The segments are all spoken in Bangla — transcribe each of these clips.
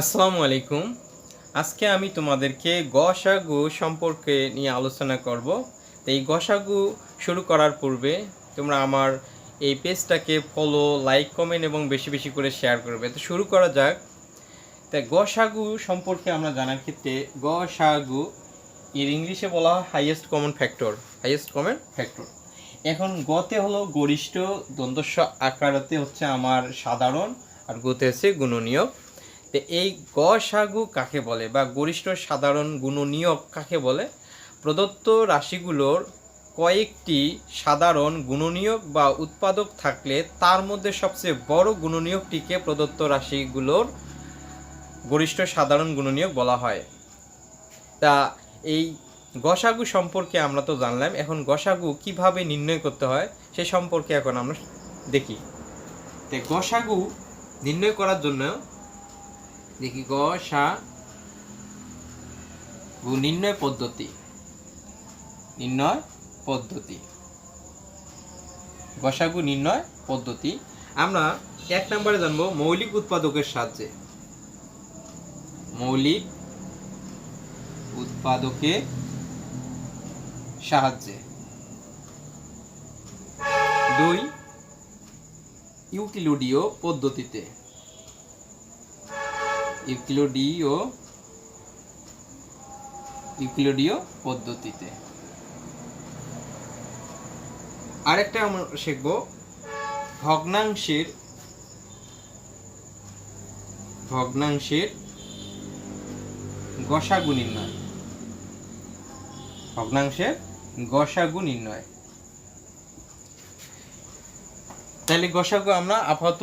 আসসালামু আলাইকুম। আজকে আমি তোমাদেরকে গসাগু সম্পর্কে নিয়ে আলোচনা করব। তো এই গসাগু শুরু করার পূর্বে তোমরা আমার এই পেজটাকে ফলো লাইক কমেন্ট এবং বেশি বেশি করে শেয়ার করবে। তো শুরু করা যাক। তা গসাগু সম্পর্কে আমরা জানার ক্ষেত্রে গসাগু এর ইংলিশে বলা হয় highest common factor highest common factor এখন গতে হলো গরিষ্ঠ দ্বন্দ্বস্ব আকারতে হচ্ছে আমার সাধারণ আর গতে হচ্ছে গুণনীয়। তো এই গসাগু কাকে বলে বা গরিষ্ঠ সাধারণ গুণনীয়ক কাকে বলে? প্রদত্ত রাশিগুলোর কয়েকটি সাধারণ গুণনীয়ক বা উৎপাদক থাকলে তার মধ্যে সবচেয়ে বড় গুণনীয়কটিকে প্রদত্ত রাশিগুলোর গরিষ্ঠ সাধারণ গুণনীয়ক বলা হয়। তা এই গসাগু সম্পর্কে আমরা তো জানলাম, এখন গসাগু কীভাবে নির্ণয় করতে হয় সে সম্পর্কে এখন আমরা দেখি। তো গসাগু নির্ণয় করার জন্য দেখি গু নির্ণয় পদ্ধতি। নির্ণয় পদ্ধতি। গসাগু নির্ণয় পদ্ধতি। আমরা এক নম্বরে জানব মৌলিক উৎপাদকের সাহায্যে। মৌলিক উৎপাদকের সাহায্যে। দুই, ইউক্লিডীয় পদ্ধতিতে। ইউক্লিডীয় ইউক্লিডীয় পদ্ধতিতে। আরেকটা আমরা শিখব ভগ্নাংশের ভগ্নাংশের গসাগু নির্ণয়। ভগ্নাংশের গসাগু নির্ণয়। তাহলে গসাগু আমরা আপাতত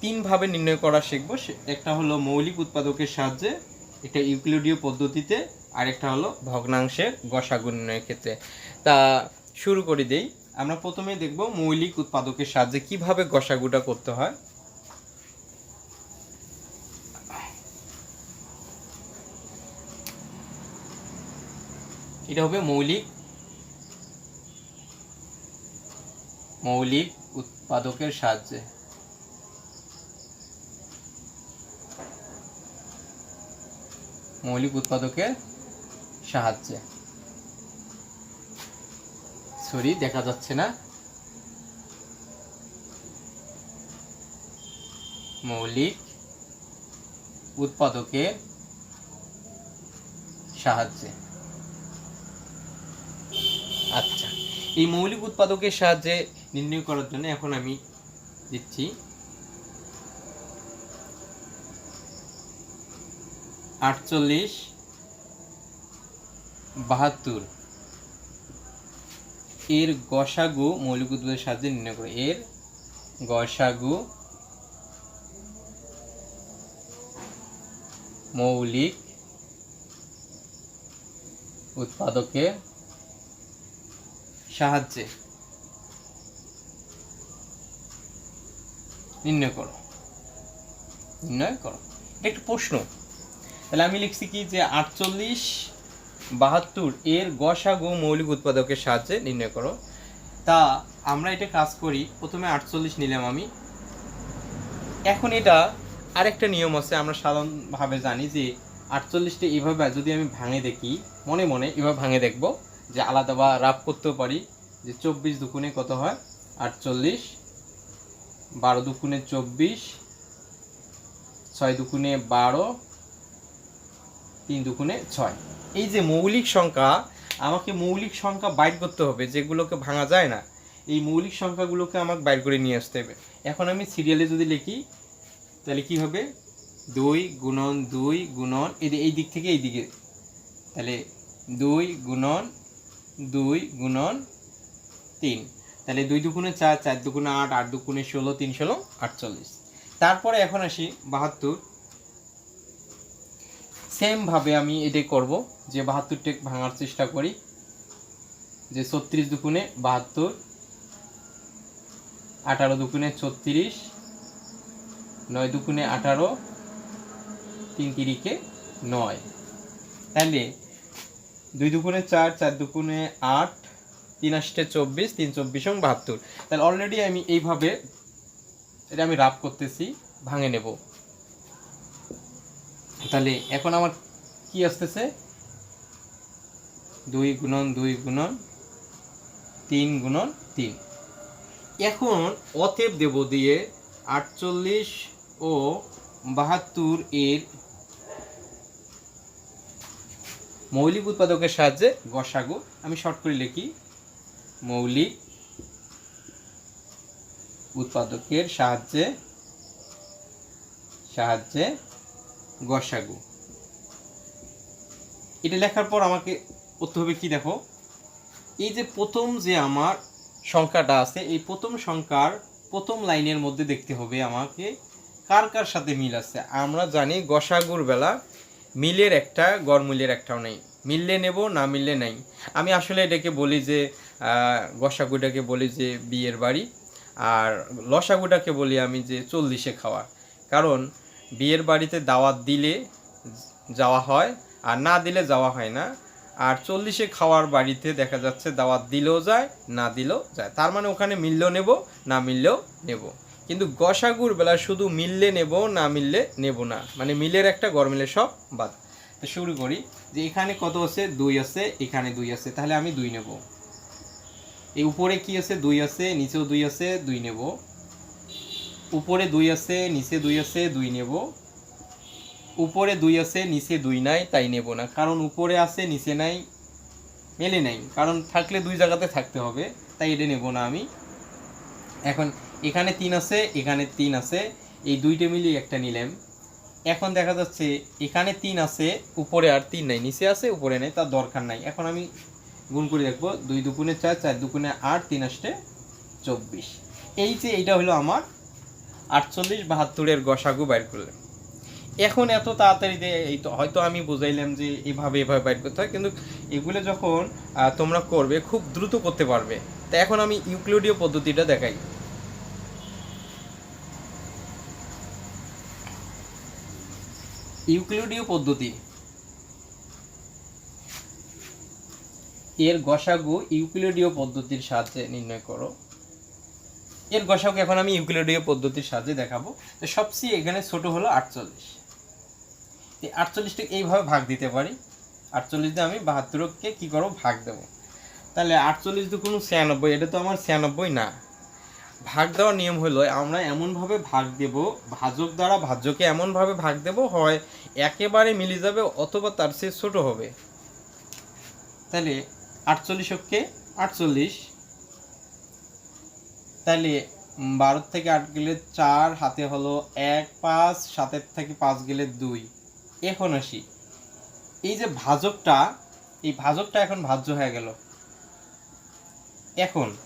তিনভাবে নির্ণয় করা শিখব। একটা হলো মৌলিক উৎপাদকের সাহায্যে, একটা ইউক্লিডীয় পদ্ধতিতে, আর একটা হলো ভগ্নাংশের গসাগু নির্ণয়ের ক্ষেত্রে। তা শুরু করে দেই। আমরা প্রথমে দেখব মৌলিক উৎপাদকের সাহায্যে কীভাবে গসাগুটা করতে হয়। এটা হবে মৌলিক মৌলিক উৎপাদকের সাহায্যে। মৌলিক উৎপাদকের সাহায্যে। সরি দেখা যাচ্ছে না। মৌলিক উৎপাদকের সাহায্যে। আচ্ছা এই মৌলিক উৎপাদকের সাহায্যে নির্ণয় করার জন্য এখন আমি দিচ্ছি আটচল্লিশ, বাহাত্তর। এর গসাগু মৌলিক উৎপাদকের সাহায্যে নির্ণয় করে। এর গসাগু মৌলিক উৎপাদকের সাহায্যে নির্ণয় করো। নির্ণয় করো। এটা একটা প্রশ্ন। তাহলে আমি লিখছি কি যে আটচল্লিশ বাহাত্তর এর গসাগু মৌলিক উৎপাদকের সাহায্যে নির্ণয় করো। তা আমরা এটা কাজ করি, প্রথমে আটচল্লিশ নিলাম আমি। এখন এটা আরেকটা নিয়ম আছে, আমরা সাধারণভাবে জানি যে আটচল্লিশটা এইভাবে যদি আমি ভাঙে দেখি, মনে মনে এভাবে ভাঙে দেখব যে আলাদা বা রাপ করতেও পারি, যে চব্বিশ দুকুনে কত হয়? আটচল্লিশ, বারো দুকুনে চব্বিশ, ছয় দুকুনে বারো তিন দুকুনে ছয়। এই যে মৌলিক সংখ্যা, আমাকে মৌলিক সংখ্যা বাইর করতে হবে, যেগুলোকে ভাঙা যায় না, এই মৌলিক সংখ্যাগুলোকে আমাকে বাইর করে নিয়ে আসতে হবে। এখন আমি সিরিয়ালে যদি লিখি, তাহলে কি হবে? দুই গুণন দুই গুণন, এই এই দিক থেকে এই দিকে। তাহলে দুই গুণন দুই গুণন তিন। তাহলে দুই দুগুণে চার চার দুগুণে আট আট দুগুণে ষোলো, তিন ষোলো, আটচল্লিশ। তারপরে এখন আসি বাহাত্তর। সেমভাবে আমি এটাই করব যে বাহাত্তরটা ভাঙার চেষ্টা করি। যে ছত্রিশ দুগুণে বাহাত্তর, আঠারো দুগুণে ছত্রিশ, নয় দুগুণে আঠারো, তিন তিরিকে নয়। তাহলে দুই দুগুণে চার চার দুগুণে আট, তিন আষ্টে চব্বিশ, তিন চব্বিশ এবং বাহাত্তর। তাহলে অলরেডি আমি এইভাবে এটা আমি রাফ করতেছি, ভাঙে নেব। তাহলে এখন আমার কি আসতেছে? দুই গুণন দুই গুণন, তিন গুণন, তিন। এখন অতএব দেব দিয়ে আটচল্লিশ ও বাহাত্তর এর মৌলিক উৎপাদকের সাহায্যে গসাগু। আমি শর্ট করে লিখি। মৌলিক উৎপাদকের সাহায্যে সাহায্যে গসাগু। এটা লেখার পর আমাকে করতে হবে কি দেখো? এই যে প্রথম যে আমার সংখ্যাটা আছে, এই প্রথম সংখ্যার প্রথম লাইনের মধ্যে দেখতে হবে আমাকে কার কার সাথে মিল আছে। আমরা জানি গসাগুর বেলা মিলের একটা গড়মূল্যের একটাও নেই। মিললে নেব, না মিললে নাই। আমি আসলে এটাকে বলি যে গসাগুটাকে বলি যে বিয়ের বাড়ি, আর লসাগুটাকে বলি আমি যে চল্লিশে খাওয়া। কারণ বিয়ের বাড়িতে দাওয়াত দিলে যাওয়া হয়, আর না দিলে যাওয়া হয় না। আর চল্লিশে খাওয়ার বাড়িতে দেখা যাচ্ছে দাওয়াত দিলেও যায়, না দিলেও যায়। তার মানে ওখানে মিললেও নেব, না মিললেও নেব। কিন্তু গসাগুর বেলা শুধু মিললে নেব, না মিললে নেব না। মানে মিলের একটা গরমিলের সব বাদ। তো শুরু করি যে এখানে কত আছে? দুই আছে, এখানে দুই আছে, তাহলে আমি দুই নেব। এই উপরে কি আছে? দুই আছে, নিচেও দুই আছে, দুই নেব। উপরে দুই আছে, নিচে দুই আছে, দুই নেব। উপরে দুই আছে, নিচে দুই নাই, তাই নেব না। কারণ উপরে আছে, নিচে নাই, মেলে নাই। কারণ থাকলে দুই জায়গাতে থাকতে হবে, তাই এটা নেব না আমি। এখন এখানে তিন আছে, এখানে তিন আছে, এই দুইটা মিলিয়ে একটা নিলাম। এখন দেখা যাচ্ছে এখানে তিন আছে, উপরে আর তিন নাই। নিচে আছে, উপরে নেই, তার দরকার নাই। এখন আমি গুণ করে দেখব, দুই দুগুণে চার চার দুগুণে আট, তিন আষ্টে চব্বিশ। এই যে এইটা হলো আমার আটচল্লিশ বাহাত্তরের গসাগু বাইর করলাম এখন এত তাড়াতাড়ি এই তো হয়তো আমি বুঝাইলাম যে এভাবে এভাবে বাইর করতে হয়, কিন্তু এগুলো যখন তোমরা করবে, খুব দ্রুত করতে পারবে। তা এখন আমি ইউক্লিডীয় পদ্ধতিটা দেখাই। ইউক্লিডীয় পদ্ধতি। এর গসাগু ইউক্লিডীয় পদ্ধতির সাহায্যে নির্ণয় করো। এর গসাগু এখন আমি ইউক্লিডীয় পদ্ধতির সাহায্যে দেখাবো। তো সবচেয়ে এখানে ছোট হলো আটচল্লিশ। এই আটচল্লিশটাকে এইভাবে ভাগ দিতে পারি। আটচল্লিশ দিয়ে আমি বাহাত্তরকে কী করব? ভাগ দেবো। তাহলে আটচল্লিশ দু কোনো ছিয়ানব্বই, এটা তো আমার ছিয়ানব্বই না। ভাগ দেওয়ার নিয়ম হলো আমরা এমনভাবে ভাগ দেব, ভাজক দ্বারা ভাজ্যকে এমনভাবে ভাগ দেব হয় একেবারে মিলে যাবে অথবা তার চেয়ে ছোট হবে। তাহলে আটচল্লিশকে আটচল্লিশ। তাহলে বারো থেকে আট গেলে চার, হাতে হলো এক, পাঁচ, সাতের থেকে পাঁচ গেলে দুই। এখন আসি। এই যে ভাজকটা, এই ভাজকটা এখন ভাজ্য হয়ে গেল। এখন,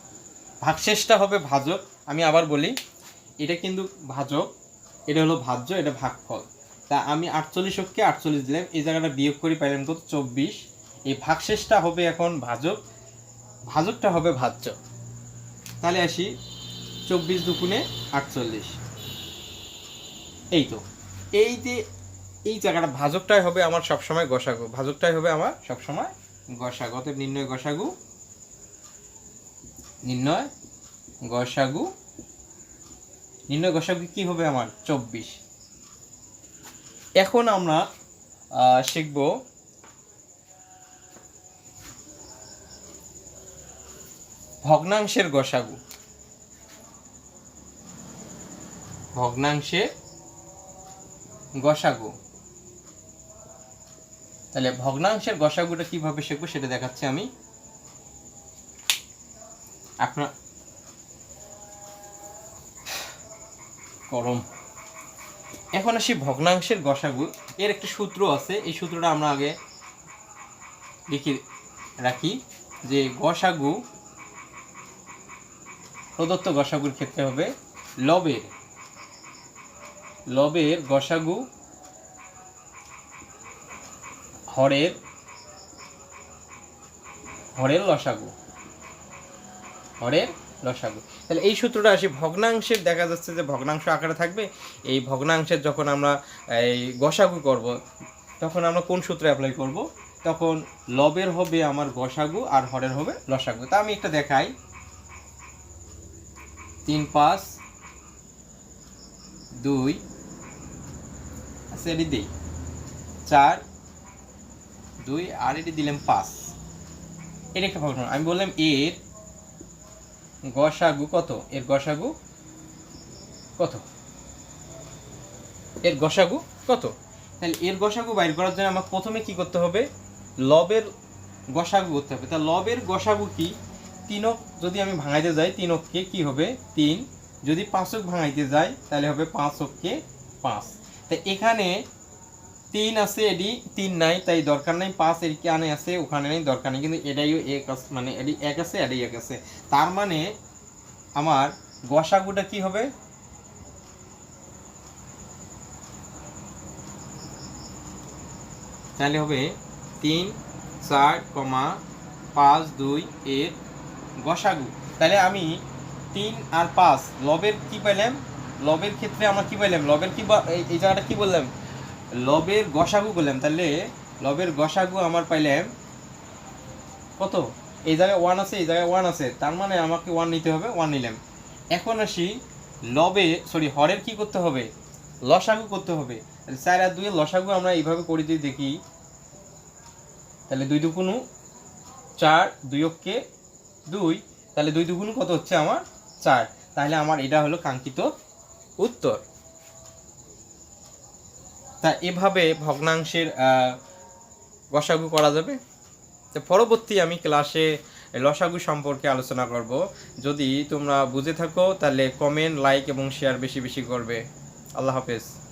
ভাগশেষটা হবে ভাজক। আমি আবার বলি, এটা কিন্তু ভাজক, এটা হলো ভাজ্য, এটা ভাগফল। তা আমি আটচল্লিশকে আটচল্লিশ দিলাম, এই জায়গাটা বিয়োগ করে পাইলাম কত? চব্বিশ। এই ভাগশেষটা হবে এখন ভাজক, ভাজকটা হবে ভাজ্য। তাহলে আসি চব্বিশ দুগুণে আটচল্লিশ। এই তো এই যে এই জায়গাটা ভাজকটাই হবে আমার সবসময় গসাগু। ভাজকটাই হবে আমার সবসময় গসাগু। অতএব নির্ণয় গসাগু। নির্ণয় গসাগু। নির্ণয় গসাগু কি হবে আমার? চব্বিশ। এখন আমরা শিখব ভগ্নাংশের গসাগু। ভগ্নাংশের গসাগু। তাহলে ভগ্নাংশের গসাগুটা কীভাবে শিখব সেটা দেখাচ্ছি আমি। আপনার গরম এখন আসি ভগ্নাংশের গসাগু। এর একটা সূত্র আছে। এই সূত্রটা আমরা আগে লিখে রাখি যে গসাগু প্রদত্ত গসাগুর ক্ষেত্রে হবে লবের। লবের গসাগু হরের হরের লসাগু। হরের লসাগু। তাহলে এই সূত্রটা আসি ভগ্নাংশের, দেখা যাচ্ছে যে ভগ্নাংশ আকারে থাকবে। এই ভগ্নাংশের যখন আমরা, এই গসাগু করব, তখন আমরা কোন সূত্রে অ্যাপ্লাই করব? তখন লবের হবে আমার গসাগু আর হরের হবে লসাগু। তা আমি একটা দেখাই। তিন, পাঁচ, দুই আচ্ছা এটি দিই। চার, দুই, আর এটি দিলাম পাঁচ। এটা একটা ভগ্ন আমি বললাম এর গসাগু কত? এর গসাগু কত? এর গসাগু কত? তাহলে এর গসাগু বাইর করার জন্য আমাকে প্রথমে কি করতে হবে? লবের গসাগু করতে হবে। তা লবের গসাগু কি? তিনক যদি আমি ভাঙাইতে যাই, তিনককে কি হবে? তিন। যদি পাঁচক ভাঙাইতে যাই, তাহলে হবে পাঁচককে পাঁচ। তা এখানে তিন আছে এডি, তিন নাই, তাই দরকার নাই, পাঁচ এর কি আনে আছে, ওখানে নেই, দরকার নেই। কিন্তু এটাইও এক আছে মানে এডি এক আছে এডি এক আছে। তার মানে আমার গসাগুটা কি হবে? তাহলে হবে তিন চার কমা পাঁচ দুই এর গসাগু। তাহলে আমি তিন আর পাঁচ, লবের কি পাইলাম? লবের ক্ষেত্রে আমরা কি পাইলাম? লবের কি এই- জায়গাটা কি বললাম? লবের গসাগু করলাম তাহলে লবের গসাগু আমার পাইলাম কত? এই জায়গায় ওয়ান আছে, এই জায়গায় ওয়ান আছে। তার মানে আমাকে ওয়ান নিতে হবে ওয়ান নিলাম। এখন আসি লবে সরি হরের কি করতে হবে? লসাগু করতে হবে। চার আর দুই লসাগু আমরা এইভাবে করে দিয়ে দেখি, তাহলে দুই দুগুণু চার দুই অক্ষে দুই, তাহলে দুই দুগুণু কত হচ্ছে আমার চার? তাহলে আমার এটা হলো কাঙ্ক্ষিত উত্তর। তা এভাবে ভগ্নাংশের গসাগু করা যাবে? তো পরবর্তী আমি ক্লাসে লসাগু সম্পর্কে আলোচনা করব। যদি তোমরা বুঝে থাকো, তাহলে কমেন্ট লাইক এবং শেয়ার বেশি বেশি করবে। আল্লাহ হাফেজ।